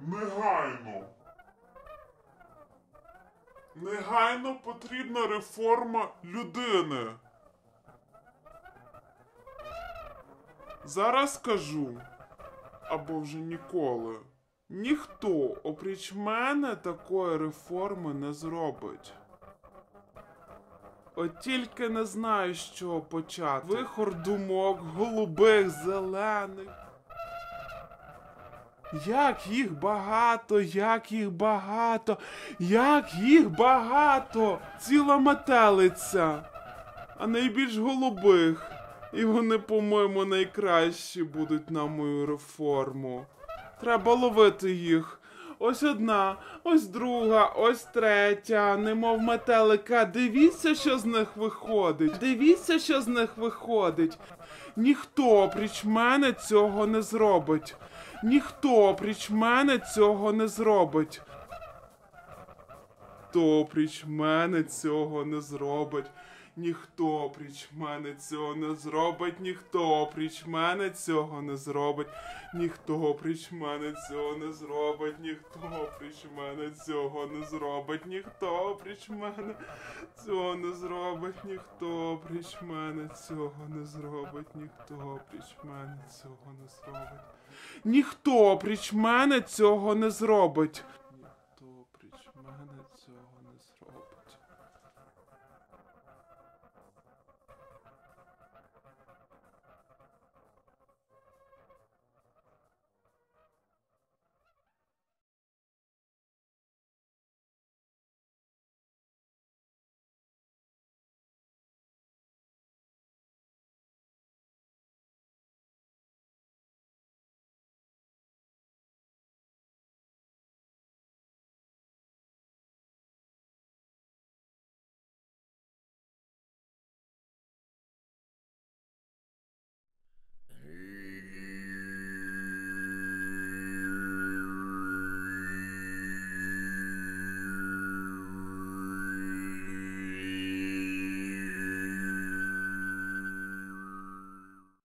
Негайно. Негайно потрібна реформа людини. Зараз скажу, або вже ніколи. Ніхто, опріч мене, такої реформи не зробить. От тільки не знаю, з чого почати. Вихор думок, голубих, зелених. Як їх багато, як їх багато, як їх багато! Ціла метелиця, а найбільш голубих. І вони, по-моєму, найкращі будуть на мою реформу. Треба ловити їх. Ось одна, ось друга, ось третя, немов метелика. Дивіться, що з них виходить. Дивіться, що з них виходить. Ніхто опріч мене цього не зробить. Ніхто опріч мене цього не зробить. Хто опріч мене цього не зробить. Ніхто опріч мене цього не зробить, ніхто опріч мене цього не зробить, ніхто опріч мене цього не зробить, ніхто опріч мене цього не зробить, ніхто опріч мене цього не зробить, ніхто опріч мене цього не зробить, ніхто опріч мене цього не зробить. Ніхто опріч мене цього не зробить.